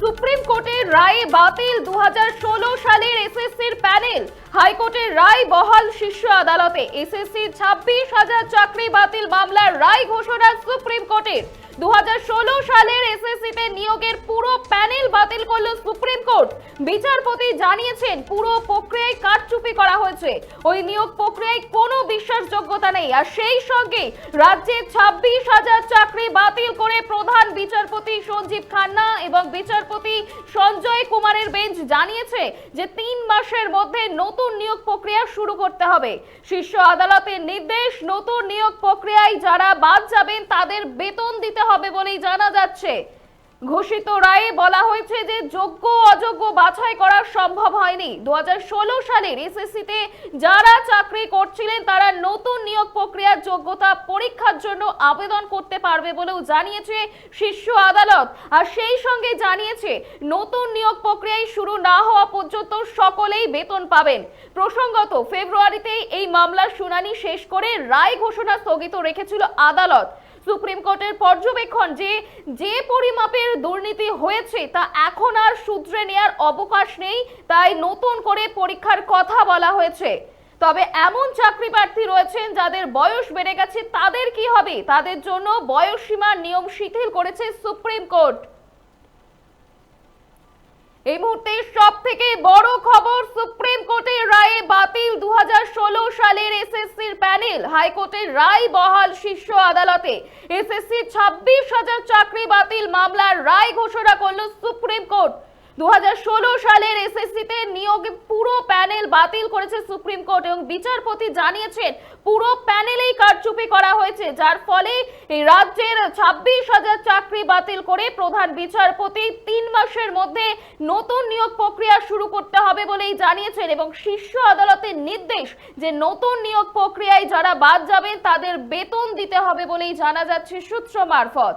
Supreme কোর্টের রায়ে বাতিল দু হাজার ষোলো সালের এসএসসির প্যানেল। হাইকোর্টের রায় বহাল শীর্ষ আদালতে। এসএসসি ছাব্বিশ হাজার চাকরি বাতিল মামলার রায় ঘোষণা সুপ্রিম কোর্টের। দু হাজার ষোলো সালের এসএসসিতে নিয়োগের পুরো প্যানেল বাতিল সুপ্রিম কোর্ট। বিচারপতি জানিয়েছেন, পুরো প্রক্রিয়ায় কারচুপি করা হয়েছে। ওই নিয়োগ প্রক্রিয়ায় কোনো বিশ্বাসযোগ্যতা নেই। আর সেই সঙ্গে হাজার চাকরি বাতিল করে প্রধান বিচারপতি সঞ্জীব খান্না এবং বিচারপতি সঞ্জয় কুমারের বেঞ্চ জানিয়েছে যে তিন মাসের মধ্যে নতুন নিয়োগ প্রক্রিয়া শুরু করতে হবে। শীর্ষ আদালতের নির্দেশ, নতুন নিয়োগ প্রক্রিয়ায় যারা বাদ যাবেন তাদের বেতন দিতে হবে বলেই জানা যাচ্ছে। ঘোষিত রায়ে বলা হয়েছে যে যোগ্য অযোগ্য বাছাই করা সম্ভব হয়নি। দু সালের এসএসসিতে যারা চাকরি করছিলেন, তারা নতুন নিয়োগ প্রক্রিয়ার যোগ্যতা পরীক্ষার জন্য আবেদন করতে পারবে বলেও জানিয়েছে শীর্ষ আদালত। আর সেই সঙ্গে জানিয়েছে, নতুন নিয়োগ প্রক্রিয়ায় শুরু না হওয়া পর্যন্ত সকলেই বেতন পাবেন। প্রসঙ্গত, ফেব্রুয়ারিতেই এই মামলার শুনানি শেষ করে রায় ঘোষণা স্থগিত রেখেছিল আদালত। সুপ্রিম কোর্টের পর্যবেক্ষণ যে যে পরিমাপের দুর্নীতি হয়েছে তা এখন আর সূত্রে নেয়ার অবকাশ নেই, তাই নতুন করে পরীক্ষার কথা বলা হয়েছে। তবে এমন চাকরি প্রার্থী রয়েছেন যাদের বয়স বেড়ে গেছে, তাদের কি হবে? তাদের জন্য বয়স সীমার নিয়ম শিথিল করেছে সুপ্রিম কোর্ট। এই মুহূর্তে সব থেকে বড় খবর, সুপ্রিম কোর্টের রায়ে বাতিল দু হাজার ষোলো সালের এসএসসির প্যানেল হাইকোর্টের রায় বহাল শীর্ষ আদালতে এসএসসি ছাব্বিশ হাজার চাকরি বাতিল মামলার রায় ঘোষণা করল সুপ্রিম কোর্ট। দুহাজার ষোলো সালের এসএসসিতে নিয়োগ পুরো প্যানেল বাতিল করেছে সুপ্রিম কোর্ট এবং বিচারপতি জানিয়েছেন পুরো প্যানেলেই কারচুপি করা হয়েছে, যার ফলে রাজ্যের ছাব্বিশ হাজার চাকরি বাতিল করে প্রধান বিচারপতি তিন মাসের মধ্যে নতুন নিয়োগ প্রক্রিয়া শুরু করতে হবে বলেই জানিয়েছেন এবং শীর্ষ আদালতের নির্দেশ যে নতুন নিয়োগ প্রক্রিয়ায় যারা বাদ যাবেন তাদের বেতন দিতে হবে বলেই জানা যাচ্ছে সূত্র মারফত।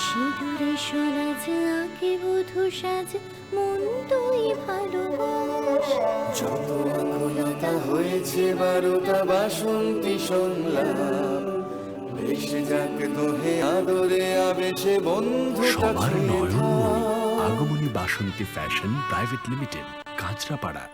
সিঁদুরে সরাজ আঁকে বধু সাজ মন তুই ভালোবাস। যত আকুলতা হয়েছে বারোটা বাসন্তী সংলাপ ভেসে যাক দোহে আদরে আবেশে বন্ধু সবার নয়নমণি Agamoni Basanti fashion private limited Kanchrapara.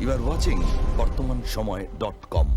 You are watching Bartaman Samay dot com